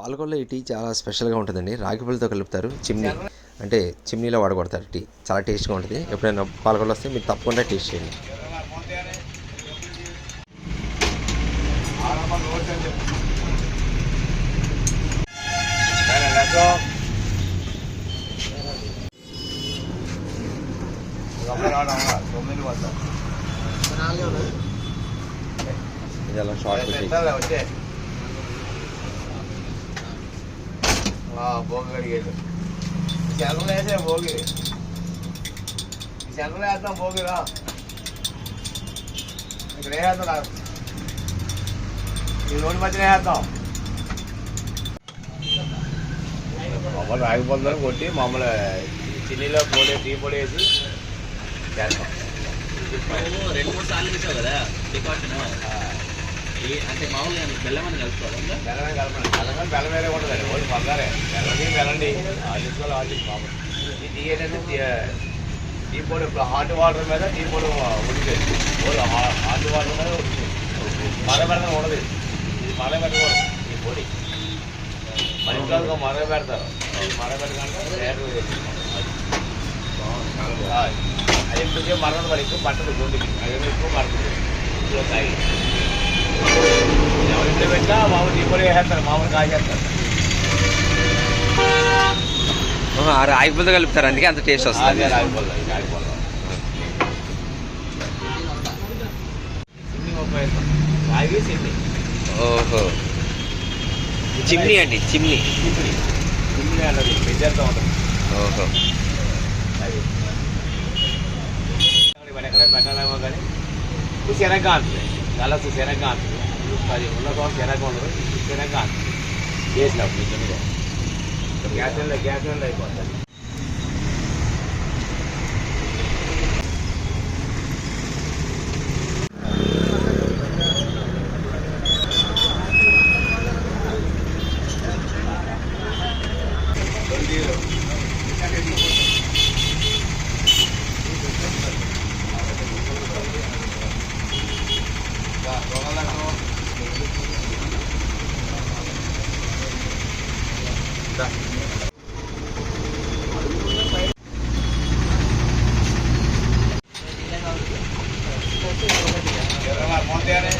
పాలకొల్లో ఈ టీ చాలా స్పెషల్గా ఉంటుందండి. రాగి పళ్ళతో కలుపుతారు. చిమ్నీ అంటే చిమ్నీలో వాడగొడతారు టీ. చాలా టేస్ట్గా ఉంటుంది. ఎప్పుడైనా పాలకొల్లు వస్తే మీరు తప్పకుండా టేస్ట్ చేయండి. ఇది అలా షార్ట్ భోగి కడిగేది సెలవులు వేసే భోగి. సెలవులు వేస్తాం భోగిరా ఇక్కడ వేస్తాం ఈ రోడ్డు మధ్యన వేస్తాం. మామూలు రాగి పొందని కొట్టి మామూలు చిల్లీలో పొడి టీ పొడి వేసి చేస్తాం. రెండు మూడు సార్లు కదా అంటే మామూలుగా బెల్లం అని కలుపుకోవాలి బెల్లమే కలపండి బెల్లం బెల్లం వేరే ఉంటుందండి ఓడి పొందారే బెల్లండి బెల్లండి ఆలోచించుకోవాలి ఆలోచించి బాబు. ఇది ఏంటంటే టీ- పొడి హాట్ వాటర్ మీద టీ పొడి ఉడికేది ఓడి హాట్ వాటర్ మీద ఉడికేది మర పెడతాం ఉండదు. ఇది మర పెట్టకూడదు ఈ పొడి. మన ఇంట్లో మర పెడతారు. మర పెట్టకుండా అది ఎక్కువ మరణం మరి ఎక్కువ పట్టదు. గుండెకి అది ఎక్కువ పడుతుంది. ఇంట్లో తాగి ఇంట్లో పెట్టినా మామూలు టీ పొడి వేసేస్తారు మామూలు కాసేస్తారు ఆహా, ఆ రాగి పళ్ళతో కలుపుతారు అందుకే అంత టేస్ట్ వస్తుంది ఓహో. చిమ్నీ అండి చిమ్నీ. అన్నది పెద్దతో ఉంటుంది. ఓహో. అది. ఎక్కడ పెట్టాలేమో కానీ ఇది శనగ అంటుంది కలర్స్ శనగ అది ఉన్న కోసం శనగ ఉండదు ఇది శనగ చేసినప్పుడు నిజంగా. గ్యాస్ గ్యాస్ అయిపోతుంది હતા. ત્યારે